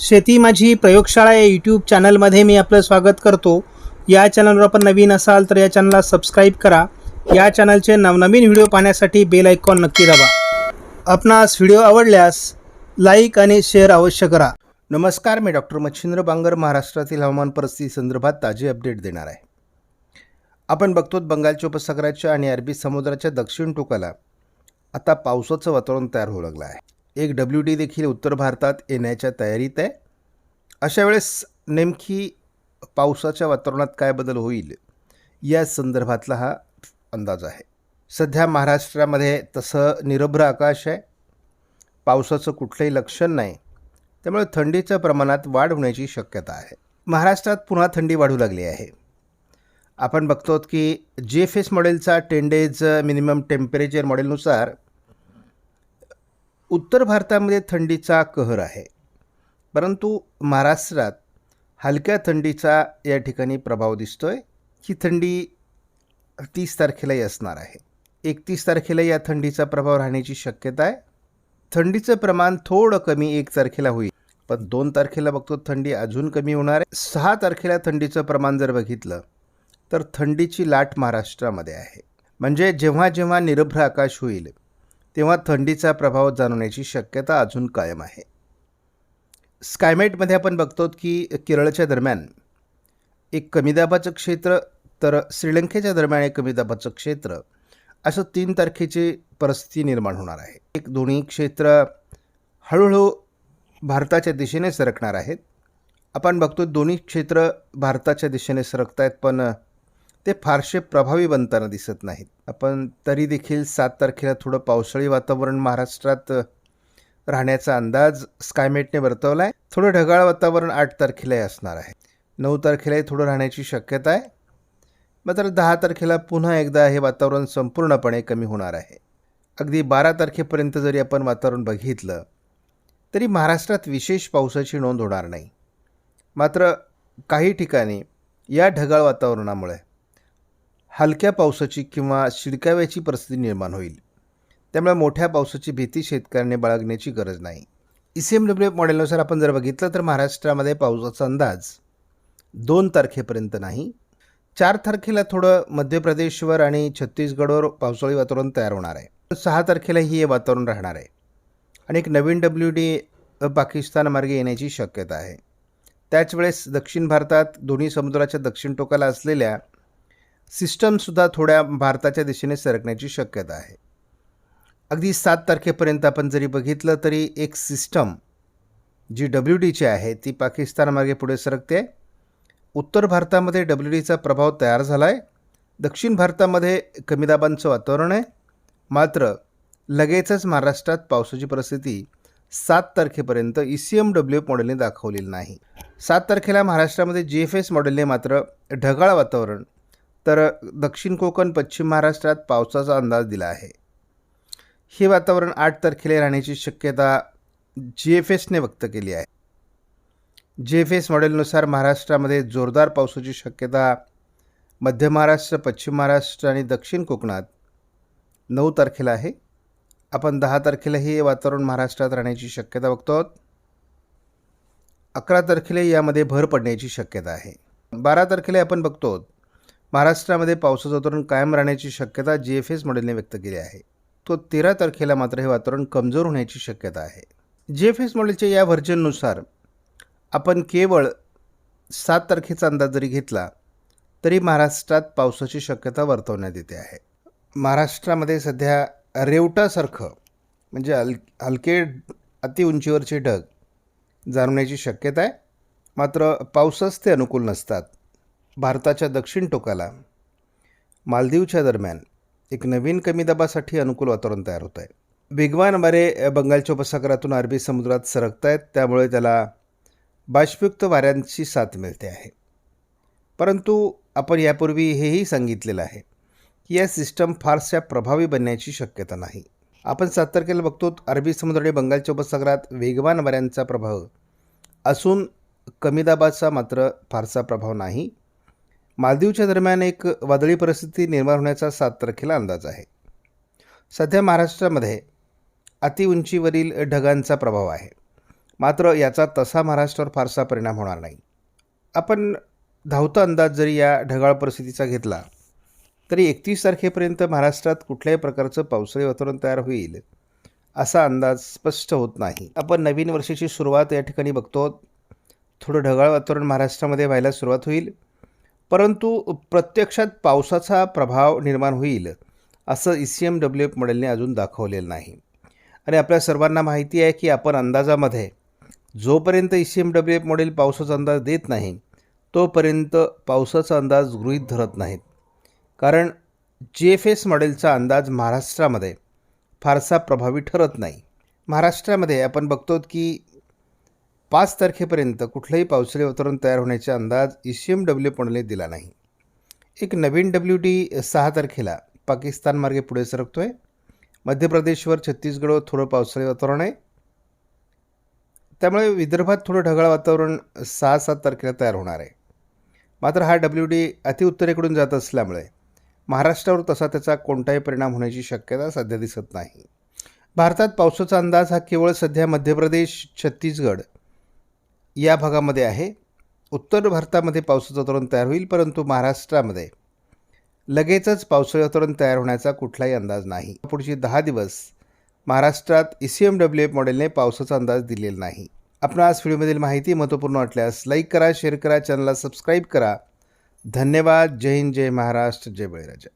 शेती माझी प्रयोगशाळा या यूट्यूब चॅनलमध्ये मी आपलं स्वागत करतो. या चॅनलवर आपण नवीन असाल तर या चॅनलला सबस्क्राईब करा. या चॅनलचे नवनवीन व्हिडिओ पाहण्यासाठी बेल आयकॉन नक्की दाबा. आपणास व्हिडिओ आवडल्यास लाईक आणि शेअर अवश्य करा. नमस्कार मी डॉक्टर मच्छिंद्र बांगर महाराष्ट्रातील हवामान परिस्थिती संदर्भात ताजे अपडेट देणार आहे. आपण बघतो बंगालच्या उपसागराच्या आणि अरबी समुद्राच्या दक्षिण टोकाला आता पावसाचं वातावरण तयार होऊ लागलं आहे. एक डब्ल्यू डी देखील उत्तर भारतात येण्याच्या तयारीत आहे. अशा वेळेस नेमकी पावसाच्या वातावरणात काय बदल होईल या संदर्भातला हा अंदाज आहे. सध्या महाराष्ट्रामध्ये तसं निरभ्र आकाश आहे. पावसाचं कुठलंही लक्षण नाही. त्यामुळे थंडीच्या प्रमाणात वाढ होण्याची शक्यता आहे. महाराष्ट्रात पुन्हा थंडी वाढू लागली आहे. आपण बघतो की जे एफ एस मॉडेलचा टेन डेज मिनिमम टेम्परेचर मॉडेलनुसार उत्तर भारतामध्ये थंडीचा कहर आहे. परंतु महाराष्ट्रात हलक्या थंडीचा या ठिकाणी प्रभाव दिसतोय. ही थंडी तीस तारखेलाही असणार आहे. एकतीस तारखेला या थंडीचा प्रभाव राहण्याची शक्यता आहे. थंडीचं प्रमाण थोडं कमी एक तारखेला होईल. पण दोन तारखेला बघतो थंडी अजून कमी होणार आहे. सहा तारखेला थंडीचं प्रमाण जर बघितलं तर थंडीची लाट महाराष्ट्रामध्ये आहे. म्हणजे जेव्हा जेव्हा निरभ्र आकाश होईल तेव्हा थंडीचा प्रभाव जाणवण्याची शक्यता अजून कायम आहे. स्कायमेटमध्ये आपण बघतो की केरळच्या दरम्यान एक कमी दाबाचं क्षेत्र तर श्रीलंकेच्या दरम्यान एक कमी दाबाचं क्षेत्र असं तीन तारखेची परिस्थिती निर्माण होणार आहे. एक दोन्ही क्षेत्र हळूहळू भारताच्या दिशेने सरकणार आहेत. आपण बघतो दोन्ही क्षेत्र भारताच्या दिशेने सरकत आहेत पण ते फारसे प्रभावी बनताना दिसत नाहीत. आपण तरी देखील सात तारखेला थोडं पावसाळी वातावरण महाराष्ट्रात राहण्याचा अंदाज स्कायमेटने वर्तवला आहे थोडं ढगाळ वातावरण आठ तारखेलाही असणार आहे. नऊ तारखेलाही थोडं राहण्याची शक्यता आहे. मात्र दहा तारखेला पुन्हा एकदा हे वातावरण संपूर्णपणे कमी होणार आहे. अगदी बारा तारखेपर्यंत जरी आपण वातावरण बघितलं तरी महाराष्ट्रात विशेष पावसाची नोंद होणार नाही. मात्र काही ठिकाणी या ढगाळ वातावरणामुळे हलक्या पावसाची किंवा शिडकाव्याची परिस्थिती निर्माण होईल. त्यामुळे मोठ्या पावसाची भीती शेतकऱ्यांनी बाळगण्याची गरज नाही. ई सी एम डब्ल्यू मॉडेलनुसार आपण जर बघितलं तर महाराष्ट्रामध्ये पावसाचा अंदाज दोन तारखेपर्यंत नाही. चार तारखेला थोडं मध्य प्रदेशवर आणि छत्तीसगडवर पावसाळी वातावरण तयार होणार आहे. सहा तारखेलाही हे वातावरण राहणार आहे. आणि एक नवीन डब्ल्यू डी पाकिस्तान मार्गे येण्याची शक्यता आहे. त्याच वेळेस दक्षिण भारतात दोन्ही समुद्राच्या दक्षिण टोकाला असलेल्या सिस्टमसुद्धा थोड्या भारताच्या दिशेने सरकण्याची शक्यता आहे. अगदी सात तारखेपर्यंत आपण जरी बघितलं तरी एक सिस्टम जी डब्ल्यू डीची आहे ती पाकिस्तानमार्गे पुढे सरकते. उत्तर भारतामध्ये डब्ल्यू डीचा प्रभाव तयार झाला आहे दक्षिण भारतामध्ये कमी दाबांचं वातावरण आहे. मात्र लगेचच महाराष्ट्रात पावसाची परिस्थिती सात तारखेपर्यंत ई सी एम डब्ल्यू मॉडेलने दाखवलेली नाही. सात तारखेला महाराष्ट्रामध्ये जी एफ एस मॉडेलने मात्र ढगाळ वातावरण तर दक्षिण कोकण पश्चिम महाराष्ट्रात पावसाचा अंदाज दिला आहे. हे वातावरण आठ तारखेला राहण्याची शक्यता जी एफ एसने व्यक्त केली आहे. जी एफ एस मॉडेलनुसार महाराष्ट्रामध्ये जोरदार पावसाची शक्यता मध्य महाराष्ट्र पश्चिम महाराष्ट्र आणि दक्षिण कोकणात नऊ तारखेला आहे. आपण दहा तारखेला हे वातावरण महाराष्ट्रात राहण्याची शक्यता बघतो आहोत अकरा तारखेला यामध्ये भर पडण्याची शक्यता आहे. बारा तारखेला आपण बघतो. आहोत महाराष्ट्रामध्ये पावसाचं वातावरण कायम राहण्याची शक्यता जी एफ एस मॉडेलने व्यक्त केली आहे. तो तेरा तारखेला मात्र हे वातावरण कमजोर होण्याची शक्यता आहे. जी एफ एस मॉडेलच्या या व्हर्जननुसार आपण केवळ सात तारखेचा अंदाज जरी घेतला तरी महाराष्ट्रात पावसाची शक्यता वर्तवण्यात येते आहे. महाराष्ट्रामध्ये सध्या रेवटासारखं म्हणजे हल हलके अतिउंचीवरचे ढग जाणवण्याची शक्यता आहे. मात्र पावसाच ते अनुकूल नसतात. भारताच्या दक्षिण टोकाला मालदीवच्या दरम्यान एक नवीन कमी दाबासाठी अनुकूल वातावरण तयार होत आहे वेगवान वारे बंगालच्या उपसागरातून अरबी समुद्रात सरकत आहेत त्यामुळे त्याला बाष्पयुक्त वाऱ्यांची साथ मिळते आहे. परंतु आपण यापूर्वी हेही सांगितलेलं आहे की या सिस्टम फारशा प्रभावी बनण्याची शक्यता नाही. आपण सात तारखेला बघतो अरबी समुद्र आणि बंगालच्या उपसागरात वेगवान वाऱ्यांचा प्रभाव असून कमी दाबाचा मात्र फारसा प्रभाव नाही. मालदीवच्या दरम्यान एक वादळी परिस्थिती निर्माण होण्याचा सात तारखेला अंदाज आहे. सध्या महाराष्ट्रामध्ये अतिउंचीवरील ढगांचा प्रभाव आहे. मात्र याचा तसा महाराष्ट्रावर फारसा परिणाम होणार नाही. आपण धावता अंदाज जरी या ढगाळ परिस्थितीचा घेतला तरी एकतीस तारखेपर्यंत महाराष्ट्रात कुठल्याही प्रकारचं पावसाळी वातावरण तयार होईल असा अंदाज स्पष्ट होत नाही. आपण नवीन वर्षाची सुरुवात या ठिकाणी बघतो थोडं ढगाळ वातावरण महाराष्ट्रामध्ये व्हायला सुरुवात होईल. परंतु प्रत्यक्षात पावसाचा प्रभाव निर्माण होईल असं E C M W F मॉडेलने अजून दाखवलेलं नाही. आणि आपल्या सर्वांना माहिती आहे की आपण अंदाजामध्ये जोपर्यंत E C M W F model पावसाचा अंदाज देत नाही तोपर्यंत पावसाचा अंदाज गृहीत धरत नाहीत. कारण जी एफ एस मॉडेलचा अंदाज महाराष्ट्रामध्ये फारसा प्रभावी ठरत नाही. महाराष्ट्रामध्ये आपण बघतो की पाच तारखेपर्यंत कुठलंही पावसाळी वातावरण तयार होण्याचा अंदाज ई सी एम डब्ल्यू पणने दिला नाही. एक नवीन डब्ल्यू डी सहा तारखेला पाकिस्तानमार्गे पुढे सरकतो आहे मध्य प्रदेशवर छत्तीसगडवर थोडं पावसाळी वातावरण आहे. त्यामुळे विदर्भात थोडं ढगाळ वातावरण सहा सात तारखेला तयार होणार आहे. मात्र हा डब्ल्यू डी अतिउत्तरेकडून जात असल्यामुळे महाराष्ट्रावर तसा त्याचा कोणताही परिणाम होण्याची शक्यता सध्या दिसत नाही. भारतात पावसाचा अंदाज हा केवळ सध्या मध्य प्रदेश छत्तीसगड या भागामध्ये आहे. उत्तर भारतामध्ये पावसाचं वातावरण तयार होईल परंतु महाराष्ट्रामध्ये लगेचच पावसाळी वातावरण तयार होण्याचा कुठलाही अंदाज नाही. पुढची दहा दिवस महाराष्ट्रात E C M W F मॉडेलने पावसाचा अंदाज दिलेला नाही. आपण आज व्हिडिओमधील माहिती महत्त्वपूर्ण वाटल्यास लाईक करा शेअर करा चॅनलला सबस्क्राईब करा. धन्यवाद. जय हिंद जय महाराष्ट्र जय बळीराजा.